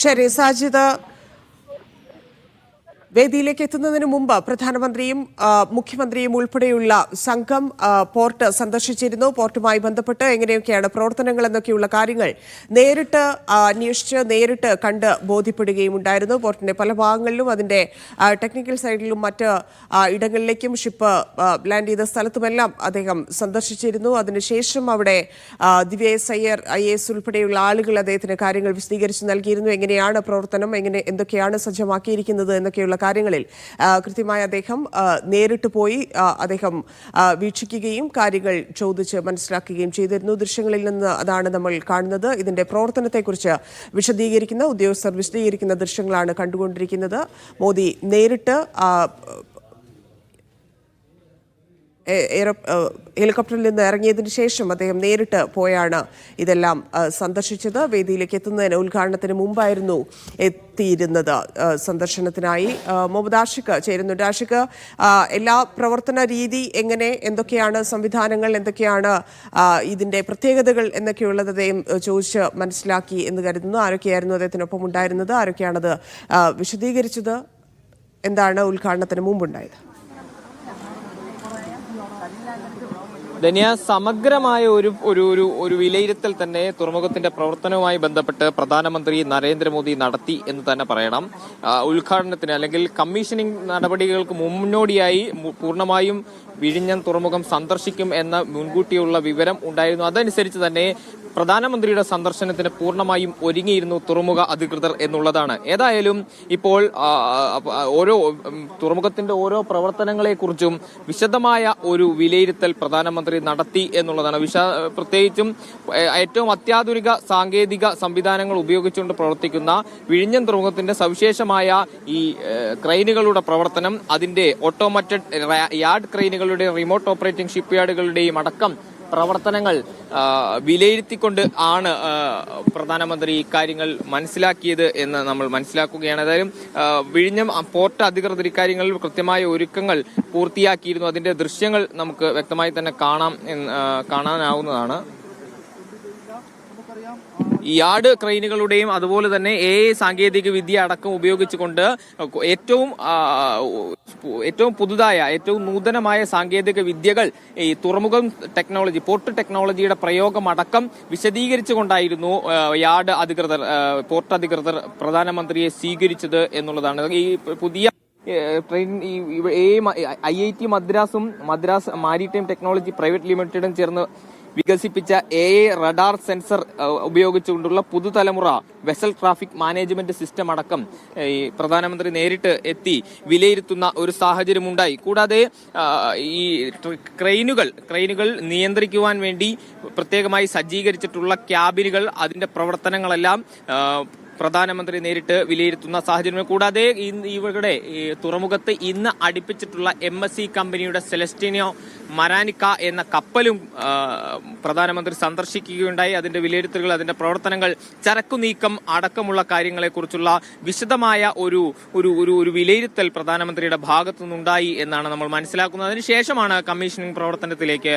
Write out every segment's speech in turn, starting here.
ശരി സാജിദ് വേദിയിലേക്ക് എത്തുന്നതിന് മുമ്പ് പ്രധാനമന്ത്രിയും മുഖ്യമന്ത്രിയും ഉൾപ്പെടെയുള്ള സംഘം പോർട്ട് സന്ദർശിച്ചിരുന്നു. പോർട്ടുമായി ബന്ധപ്പെട്ട് എങ്ങനെയൊക്കെയാണ് പ്രവർത്തനങ്ങൾ എന്നൊക്കെയുള്ള കാര്യങ്ങൾ നേരിട്ട് അന്വേഷിച്ച് നേരിട്ട് കണ്ട് ബോധ്യപ്പെടുകയും ഉണ്ടായിരുന്നു. പോർട്ടിന്റെ പല ഭാഗങ്ങളിലും അതിന്റെ ടെക്നിക്കൽ സൈഡിലും മറ്റ് ഇടങ്ങളിലേക്കും ഷിപ്പ് ലാൻഡ് ചെയ്ത സ്ഥലത്തുമെല്ലാം അദ്ദേഹം സന്ദർശിച്ചിരുന്നു. അതിനുശേഷം അവിടെ ദിവ്യ എസ് ഐ എസ് ഉൾപ്പെടെയുള്ള ആളുകൾ അദ്ദേഹത്തിന് കാര്യങ്ങൾ വിശദീകരിച്ച് നൽകിയിരുന്നു. എങ്ങനെയാണ് പ്രവർത്തനം? എങ്ങനെ എന്തൊക്കെയാണ് സജ്ജമാക്കിയിരിക്കുന്നത് എന്നൊക്കെയുള്ള കാര്യങ്ങളിൽ. കൃത്യമായി അദ്ദേഹം നേരിട്ട് പോയി അദ്ദേഹം വീക്ഷിക്കുകയും കാര്യങ്ങൾ ചോദിച്ച് മനസ്സിലാക്കുകയും ചെയ്തിരുന്നു. ദൃശ്യങ്ങളിൽ നിന്ന് അതാണ് നമ്മൾ കാണുന്നത്. ഇതിന്റെ പ്രവർത്തനത്തെക്കുറിച്ച് വിശദീകരിക്കുന്ന ഉദ്യോഗസ്ഥർ വിശദീകരിക്കുന്ന ദൃശ്യങ്ങളാണ് കണ്ടുകൊണ്ടിരിക്കുന്നത്. മോദി നേരിട്ട് എയറോ ഹെലികോപ്റ്ററിൽ നിന്ന് ഇറങ്ങിയതിന് ശേഷം അദ്ദേഹം നേരിട്ട് പോയാണ് ഇതെല്ലാം സന്ദർശിച്ചത്. വേദിയിലേക്ക് എത്തുന്നതിന് ഉദ്ഘാടനത്തിന് മുമ്പായിരുന്നു എത്തിയിരുന്നത്. സന്ദർശനത്തിനായി മുഹമ്മദ് ആഷിഖ് ചേരുന്നുണ്ട്. ആഷിഖ് എല്ലാ പ്രവർത്തന രീതി എങ്ങനെ എന്തൊക്കെയാണ് സംവിധാനങ്ങൾ എന്തൊക്കെയാണ് ഇതിന്റെ പ്രത്യേകതകൾ എന്നൊക്കെയുള്ളത് അദ്ദേഹം ചോദിച്ച് മനസ്സിലാക്കി എന്ന് കരുതുന്നു. ആരൊക്കെയായിരുന്നു അദ്ദേഹത്തിനൊപ്പം ഉണ്ടായിരുന്നത്? ആരൊക്കെയാണത് വിശദീകരിച്ചത്? എന്താണ് ഉദ്ഘാടനത്തിന് മുമ്പുണ്ടായത്? ധനിയ സമഗ്രമായ ഒരു ഒരു ഒരു ഒരു വിലയിരുത്തൽ തന്നെ തുറമുഖത്തിന്റെ പ്രവർത്തനവുമായി ബന്ധപ്പെട്ട് പ്രധാനമന്ത്രി നരേന്ദ്രമോദി നടത്തി എന്ന് തന്നെ പറയണം. ഉദ്ഘാടനത്തിന് അല്ലെങ്കിൽ കമ്മീഷനിങ് നടപടികൾക്ക് മുന്നോടിയായി പൂർണമായും വിഴിഞ്ഞം തുറമുഖം സന്ദർശിക്കും എന്ന മുൻകൂട്ടിയുള്ള വിവരം ഉണ്ടായിരുന്നു. അതനുസരിച്ച് തന്നെ പ്രധാനമന്ത്രിയുടെ സന്ദർശനത്തിന് പൂർണമായും ഒരുങ്ങിയിരുന്നു തുറമുഖ അധികൃതർ എന്നുള്ളതാണ്. ഏതായാലും ഇപ്പോൾ ഓരോ തുറമുഖത്തിന്റെ ഓരോ പ്രവർത്തനങ്ങളെ കുറിച്ചും വിശദമായ ഒരു വിലയിരുത്തൽ പ്രധാനമന്ത്രി നടത്തി എന്നുള്ളതാണ്. വിശ പ്രത്യേകിച്ചും ഏറ്റവും അത്യാധുനിക സാങ്കേതിക സംവിധാനങ്ങൾ ഉപയോഗിച്ചുകൊണ്ട് പ്രവർത്തിക്കുന്ന വിഴിഞ്ഞം തുറമുഖത്തിന്റെ സവിശേഷമായ ഈ ക്രെയിനുകളുടെ പ്രവർത്തനം അതിന്റെ ഓട്ടോമാറ്റഡ് യാർഡ് ക്രെയിനുകളുടെ റിമോട്ട് ഓപ്പറേറ്റിംഗ് ഷിപ്പ് യാർഡുകളുടെയും അടക്കം പ്രവർത്തനങ്ങൾ വിലയിരുത്തിക്കൊണ്ട് ആണ് പ്രധാനമന്ത്രി ഇക്കാര്യങ്ങൾ മനസ്സിലാക്കിയത് എന്ന് നമ്മൾ മനസ്സിലാക്കുകയാണ്. ഏതായാലും വിഴിഞ്ഞം പോർട്ട് അധികൃതർ ഇക്കാര്യങ്ങളിൽ കൃത്യമായ ഒരുക്കങ്ങൾ പൂർത്തിയാക്കിയിരുന്നു. അതിന്റെ ദൃശ്യങ്ങൾ നമുക്ക് വ്യക്തമായി തന്നെ കാണാം കാണാനാവുന്നതാണ്. യാർഡ് ക്രെയിനുകളുടെയും അതുപോലെ തന്നെ എ ഐ സാങ്കേതിക വിദ്യ അടക്കം ഉപയോഗിച്ചുകൊണ്ട് ഏറ്റവും ഏറ്റവും പുതുതായ ഏറ്റവും നൂതനമായ സാങ്കേതിക വിദ്യകൾ ഈ തുറമുഖം ടെക്നോളജി പോർട്ട് ടെക്നോളജിയുടെ പ്രയോഗം അടക്കം വിശദീകരിച്ചുകൊണ്ടായിരുന്നു യാർഡ് അധികൃതർ പോർട്ട് അധികൃതർ പ്രധാനമന്ത്രിയെ സ്വീകരിച്ചത് എന്നുള്ളതാണ്. ഈ പുതിയ ട്രെയിൻ ഈ ഐ ഐ ടി മദ്രാസും മദ്രാസ് മാരിടൈം ടെക്നോളജി പ്രൈവറ്റ് ലിമിറ്റഡും ചേർന്ന് വികസിപ്പിച്ച എ എ റഡാർ സെൻസർ ഉപയോഗിച്ചുകൊണ്ടുള്ള പുതുതലമുറ വെസൽ ട്രാഫിക് മാനേജ്മെന്റ് സിസ്റ്റം അടക്കം ഈ പ്രധാനമന്ത്രി നേരിട്ട് എത്തി വിലയിരുത്തുന്ന ഒരു സാഹചര്യമുണ്ടായി. കൂടാതെ ഈ ക്രെയിനുകൾ ക്രെയിനുകൾ നിയന്ത്രിക്കുവാൻ വേണ്ടി പ്രത്യേകമായി സജ്ജീകരിച്ചിട്ടുള്ള ക്യാബിനുകൾ അതിന്റെ പ്രവർത്തനങ്ങളെല്ലാം പ്രധാനമന്ത്രി നേരിട്ട് വിലയിരുത്തുന്ന സാഹചര്യം കൂടാതെ ഇവരുടെ തുറമുഖത്ത് ഇന്ന് അടുപ്പിച്ചിട്ടുള്ള എം എസ് സി കമ്പനിയുടെ സെലസ്റ്റിനോ മരാനിക്ക എന്ന കപ്പലും പ്രധാനമന്ത്രി സന്ദർശിക്കുകയുണ്ടായി. അതിന്റെ വിലയിരുത്തലുകൾ അതിന്റെ പ്രവർത്തനങ്ങൾ ചരക്കു നീക്കം അടക്കമുള്ള കാര്യങ്ങളെക്കുറിച്ചുള്ള വിശദമായ ഒരു ഒരു ഒരു ഒരു വിലയിരുത്തൽ പ്രധാനമന്ത്രിയുടെ ഭാഗത്തു നിന്നുണ്ടായി എന്നാണ് നമ്മൾ മനസ്സിലാക്കുന്നത്. അതിനുശേഷമാണ് കമ്മീഷനിങ് പ്രവർത്തനത്തിലേക്ക്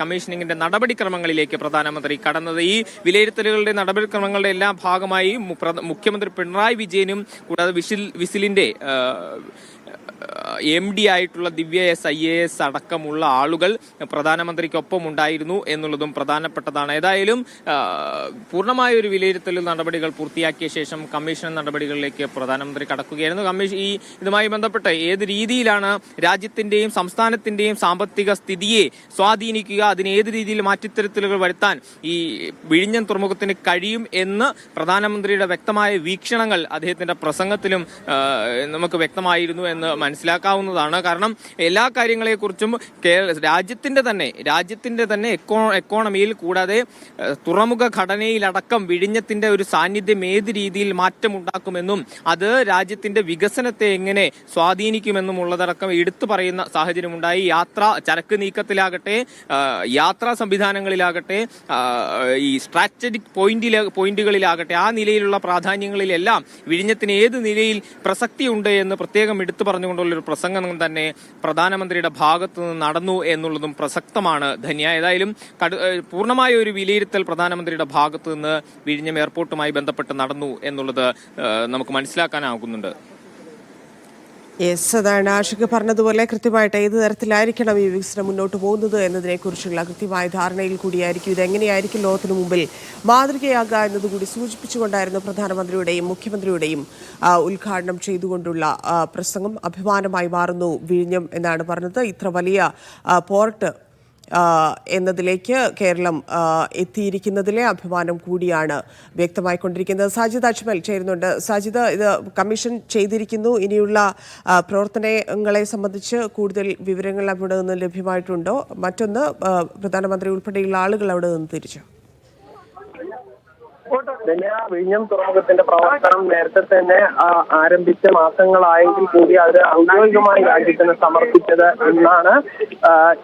കമ്മീഷനിങ്ങിന്റെ നടപടിക്രമങ്ങളിലേക്ക് പ്രധാനമന്ത്രി കടന്നത്. ഈ വിലയിരുത്തലുകളുടെ നടപടിക്രമങ്ങളുടെ എല്ലാ ഭാഗമായി മുഖ്യമന്ത്രി പിണറായി വിജയനും കൂടാതെ വിസിൽ വിസിലിന്റെ എം ഡി ആയിട്ടുള്ള Divya S I A S അടക്കമുള്ള ആളുകൾ പ്രധാനമന്ത്രിക്കൊപ്പം ഉണ്ടായിരുന്നു എന്നുള്ളതും പ്രധാനപ്പെട്ടതാണ്. ഏതായാലും പൂർണമായ ഒരു വിലയിരുത്തൽ നടപടികൾ പൂർത്തിയാക്കിയ ശേഷം കമ്മീഷൻ നടപടികളിലേക്ക് പ്രധാനമന്ത്രി കടക്കുകയായിരുന്നു. കമ്മീഷൻ ഈ ഇതുമായി ബന്ധപ്പെട്ട് ഏത് രീതിയിലാണ് രാജ്യത്തിന്റെയും സംസ്ഥാനത്തിന്റെയും സാമ്പത്തിക സ്ഥിതിയെ സ്വാധീനിക്കുക അതിന് ഏത് രീതിയിൽ മാറ്റിത്തരുത്തലുകൾ വരുത്താൻ ഈ വിഴിഞ്ഞൻ തുറമുഖത്തിന് കഴിയും എന്ന് പ്രധാനമന്ത്രിയുടെ വ്യക്തമായ വീക്ഷണങ്ങൾ അദ്ദേഹത്തിന്റെ പ്രസംഗത്തിലും നമുക്ക് വ്യക്തമായിരുന്നു എന്ന് മനസ്സിലാക്കാവുന്നതാണ്. കാരണം എല്ലാ കാര്യങ്ങളെക്കുറിച്ചും കേരള രാജ്യത്തിന്റെ തന്നെ രാജ്യത്തിന്റെ തന്നെ എക്കോ എക്കോണമിയിൽ കൂടാതെ തുറമുഖ ഘടനയിലടക്കം വിഴിഞ്ഞത്തിന്റെ ഒരു സാന്നിധ്യം ഏത് രീതിയിൽ മാറ്റമുണ്ടാക്കുമെന്നും അത് രാജ്യത്തിന്റെ വികസനത്തെ എങ്ങനെ സ്വാധീനിക്കുമെന്നും ഉള്ളതടക്കം എടുത്തു പറയുന്ന സാഹചര്യമുണ്ടായി. യാത്ര ചരക്ക് നീക്കത്തിലാകട്ടെ യാത്രാ സംവിധാനങ്ങളിലാകട്ടെ ഈ സ്ട്രാറ്റജിക് പോയിന്റിലെ പോയിന്റുകളിലാകട്ടെ ആ നിലയിലുള്ള പ്രാധാന്യങ്ങളിലെല്ലാം വിഴിഞ്ഞത്തിന് ഏത് നിലയിൽ പ്രസക്തിയുണ്ട് എന്ന് പ്രത്യേകം എടുത്തു പറഞ്ഞുകൊണ്ടുള്ള ഉയർത്തിക്കൊണ്ടുള്ള ഒരു പ്രസംഗം തന്നെ പ്രധാനമന്ത്രിയുടെ ഭാഗത്തു നിന്ന് നടന്നു എന്നുള്ളതും പ്രസക്തമാണ്. ധന്യ ഏതായാലും പൂർണമായ ഒരു വിലയിരുത്തൽ പ്രധാനമന്ത്രിയുടെ ഭാഗത്തു നിന്ന് വിഴിഞ്ഞം എയർപോർട്ടുമായി ബന്ധപ്പെട്ട് നടന്നു എന്നുള്ളത് നമുക്ക് മനസ്സിലാക്കാനാകുന്നുണ്ട്. യെസ് അതാണ് ആഷിക്ക് പറഞ്ഞതുപോലെ കൃത്യമായിട്ട് ഏത് തരത്തിലായിരിക്കണം ഈ വികസനം മുന്നോട്ട് പോകുന്നത് എന്നതിനെക്കുറിച്ചുള്ള കൃത്യമായ ധാരണയിൽ കൂടിയായിരിക്കും. ഇതെങ്ങനെയായിരിക്കും ലോകത്തിന് മുമ്പിൽ മാതൃകയാകുക എന്നതുകൂടി സൂചിപ്പിച്ചുകൊണ്ടായിരുന്നു പ്രധാനമന്ത്രിയുടെയും മുഖ്യമന്ത്രിയുടെയും ഉദ്ഘാടനം ചെയ്തുകൊണ്ടുള്ള പ്രസംഗം. അഭിമാനമായി മാറുന്നു വിഴിഞ്ഞം എന്നാണ് പറഞ്ഞത്. ഇത്ര വലിയ പോർട്ട് എന്നതിലേക്ക് കേരളം എത്തിയിരിക്കുന്നതിലെ അഭിമാനം കൂടിയാണ് വ്യക്തമായിക്കൊണ്ടിരിക്കുന്നത്. സാജിദ് അജ്മൽ ചേരുന്നുണ്ട്. സാജിദ് ഇത് കമ്മീഷൻ ചെയ്തിരിക്കുന്നു. ഇനിയുള്ള പ്രവർത്തനങ്ങളെ സംബന്ധിച്ച് കൂടുതൽ വിവരങ്ങൾ അവിടെ നിന്ന് ലഭ്യമായിട്ടുണ്ടോ? മറ്റൊന്ന് പ്രധാനമന്ത്രി ഉൾപ്പെടെയുള്ള ആളുകൾ അവിടെ നിന്ന് തിരിച്ചു? പിന്നെ വിഴിഞ്ഞം തുറമുഖത്തിന്റെ പ്രവർത്തനം നേരത്തെ തന്നെ ആരംഭിച്ച മാസങ്ങളായെങ്കിൽ കൂടി അത് ഔദ്യോഗികമായി രാജ്യത്തിന് സമർപ്പിച്ചത് എന്നാണ്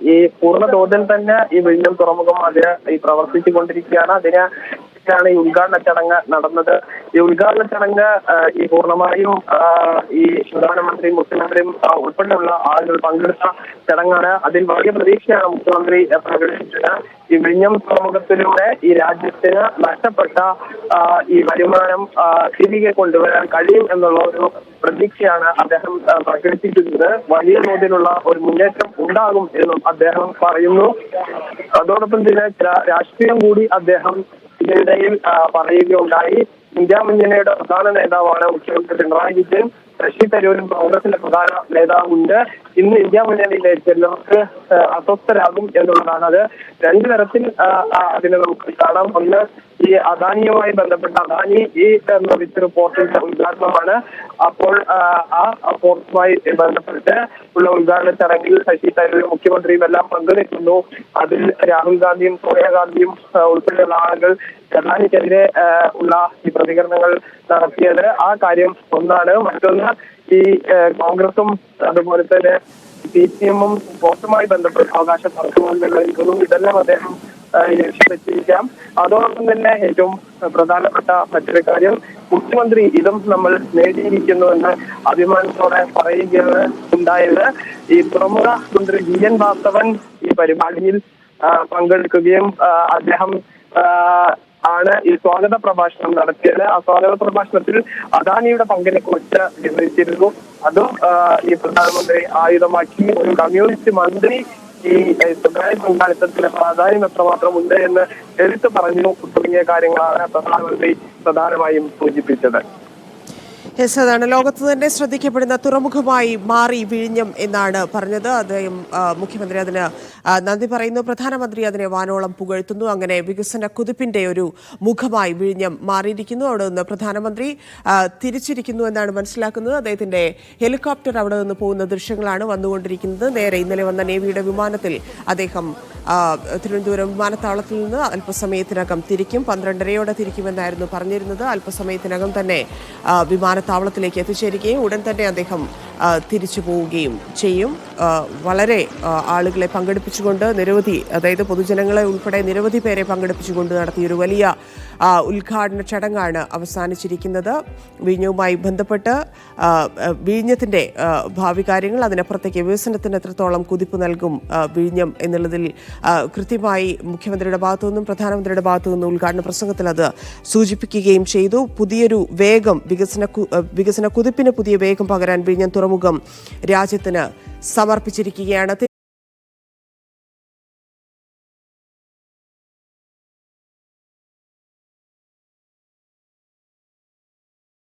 ഈ പൂർണ തോതിൽ തന്നെ ഈ വിഴിഞ്ഞം തുറമുഖം അത് ഈ പ്രവർത്തിച്ചു കൊണ്ടിരിക്കുകയാണ് അതിന് ാണ് ഈ ഉദ്ഘാടന ചടങ്ങ് നടന്നത്. ഈ ഉദ്ഘാടന ചടങ്ങ് ഈ പൂർണമായും ഈ പ്രധാനമന്ത്രി മുഖ്യമന്ത്രിയും ഉൾപ്പെടെയുള്ള ആളുകൾ പങ്കെടുത്ത ചടങ്ങാണ്. അതിൽ വലിയ പ്രതീക്ഷയാണ് മുഖ്യമന്ത്രി പ്രകടിപ്പിച്ചത്. ഈ വിഴിഞ്ഞം തുറമുഖത്തിലൂടെ ഈ രാജ്യത്തിന് നഷ്ടപ്പെട്ട ഈ വരുമാനം തിരികെ കൊണ്ടുവരാൻ കഴിയും എന്നുള്ള ഒരു പ്രതീക്ഷയാണ് അദ്ദേഹം പ്രകടിപ്പിക്കുന്നത് വലിയ തോതിലുള്ള ഒരു മുന്നേറ്റം ഉണ്ടാകും എന്നും അദ്ദേഹം പറയുന്നു. അതോടൊപ്പം തന്നെ രാഷ്ട്രീയം കൂടി അദ്ദേഹം ഇതിനിടയിൽ പറയുകയുണ്ടായി. ഇന്ത്യ മുന്നണിയുടെ പ്രധാന നേതാവാണ് മുഖ്യമന്ത്രി പിണറായി വിജയൻ. ശശി തരൂരും കോൺഗ്രസിന്റെ പ്രധാന നേതാവുണ്ട്. ഇന്ന് ഇന്ത്യ മുന്നണിയിലെ ചിലർക്ക് അസ്വസ്ഥരാകും എന്നുള്ളതാണ്. അത് രണ്ടു തരത്തിൽ അതിനെ നമുക്ക് കാണാം. ഒന്ന് ഈ അദാനിയുമായി ബന്ധപ്പെട്ട അദാനി ഈ വിത്ത് പോർട്ടിന്റെ ഉദ്ഘാടനമാണ്. അപ്പോൾ ആ, റിപ്പോർട്ടുമായി പോർട്ടുമായി ബന്ധപ്പെട്ട് ഉള്ള ഉദ്ഘാടന ചടങ്ങിൽ ശശി തരൂരും മുഖ്യമന്ത്രിയും എല്ലാം പങ്കെടുക്കുന്നു. അതിൽ രാഹുൽ ഗാന്ധിയും സോണിയാഗാന്ധിയും ഉൾപ്പെടെയുള്ള ആളുകൾ അദാനിക്കെതിരെ ഉള്ള ഈ പ്രതികരണങ്ങൾ നടത്തിയത്. ആ കാര്യം ഒന്നാണ്. മറ്റൊന്ന് ഈ കോൺഗ്രസും അതുപോലെ തന്നെ സി പി എമ്മും വോട്ടുമായി ബന്ധപ്പെട്ട അവകാശ തർക്കമുണ്ടെന്നുള്ള ഇതെല്ലാം അദ്ദേഹം ലക്ഷ്യവെച്ചിരിക്കാം അതോടൊപ്പം തന്നെ ഏറ്റവും പ്രധാനപ്പെട്ട മറ്റൊരു കാര്യം മുഖ്യമന്ത്രി ഇതും നമ്മൾ നേടിയിരിക്കുന്നുവെന്ന് അഭിമാനത്തോടെ പറയുകയാണ് ഉണ്ടായത്. ഈ പ്രമുഖ മന്ത്രി ജി എൻ വാസവൻ ഈ പരിപാടിയിൽ പങ്കെടുക്കുകയും അദ്ദേഹം ആണ് ഈ സ്വാഗത പ്രഭാഷണം നടത്തിയത്. ആ സ്വാഗത പ്രഭാഷണത്തിൽ അദാനിയുടെ പങ്കിനെ കുറിച്ച് വിവരിച്ചിരുന്നു. അതും ഈ പ്രധാനമന്ത്രി ആയുധമാക്കി. ഒരു കമ്മ്യൂണിസ്റ്റ് മന്ത്രി ഈ സ്വകാര്യ പങ്കാളിത്തത്തിന് പ്രാധാന്യം എത്രമാത്രം ഉണ്ട് എന്ന് എടുത്തു പറഞ്ഞു. തുടങ്ങിയ കാര്യങ്ങളാണ് പ്രധാനമന്ത്രി പ്രധാനമായും സൂചിപ്പിച്ചത്. യെസ് അതാണ്. ലോകത്ത് തന്നെ ശ്രദ്ധിക്കപ്പെടുന്ന തുറമുഖമായി മാറി വിഴിഞ്ഞം എന്നാണ് പറഞ്ഞത്. അദ്ദേഹം മുഖ്യമന്ത്രി അതിന് നന്ദി പറയുന്നു. പ്രധാനമന്ത്രി അതിനെ വാനോളം പുകഴ്ത്തുന്നു. അങ്ങനെ വികസന കുതിപ്പിന്റെ ഒരു മുഖമായി വിഴിഞ്ഞം മാറിയിരിക്കുന്നു. അവിടെ നിന്ന് പ്രധാനമന്ത്രി തിരിച്ചിരിക്കുന്നു എന്നാണ് മനസ്സിലാക്കുന്നത്. അദ്ദേഹത്തിന്റെ ഹെലികോപ്റ്റർ അവിടെ നിന്ന് പോകുന്ന ദൃശ്യങ്ങളാണ് വന്നുകൊണ്ടിരിക്കുന്നത്. നേരെ ഇന്നലെ വന്ന നേവിയുടെ വിമാനത്തിൽ അദ്ദേഹം തിരുവനന്തപുരം വിമാനത്താവളത്തിൽ നിന്ന് അല്പസമയത്തിനകം തിരിക്കും. പന്ത്രണ്ടരയോടെ തിരിക്കുമെന്നായിരുന്നു പറഞ്ഞിരുന്നത്. അല്പസമയത്തിനകം തന്നെ ആ, വിമാനത്താവളത്തിലേക്ക് എത്തിച്ചേരുകയും ഉടൻ തന്നെ അദ്ദേഹം തിരിച്ചു പോവുകയും ചെയ്യും. വളരെ ആളുകളെ പങ്കെടുപ്പിച്ചുകൊണ്ട് നിരവധി അതായത് പൊതുജനങ്ങളെ ഉൾപ്പെടെ നിരവധി പേരെ പങ്കെടുപ്പിച്ചുകൊണ്ട് നടത്തിയൊരു വലിയ ഉദ്ഘാടന ചടങ്ങാണ് അവസാനിച്ചിരിക്കുന്നത്. വിഴിഞ്ഞവുമായി ബന്ധപ്പെട്ട് വിഴിഞ്ഞത്തിന്റെ ഭാവി കാര്യങ്ങൾ അതിനപ്പുറത്തേക്ക് വികസനത്തിന് എത്രത്തോളം കുതിപ്പ് നൽകും വിഴിഞ്ഞം എന്നുള്ളതിൽ കൃത്യമായി മുഖ്യമന്ത്രിയുടെ ഭാഗത്തു നിന്നും പ്രധാനമന്ത്രിയുടെ ഭാഗത്തു നിന്നും ഉദ്ഘാടന പ്രസംഗത്തിൽ അത് സൂചിപ്പിക്കുകയും ചെയ്തു. പുതിയൊരു വേഗം വികസന വികസന കുതിപ്പിന് പുതിയ വേഗം പകരാൻ വിഴിഞ്ഞം തുറമുഖം രാജ്യത്തിന് സമർപ്പിച്ചിരിക്കുകയാണ്.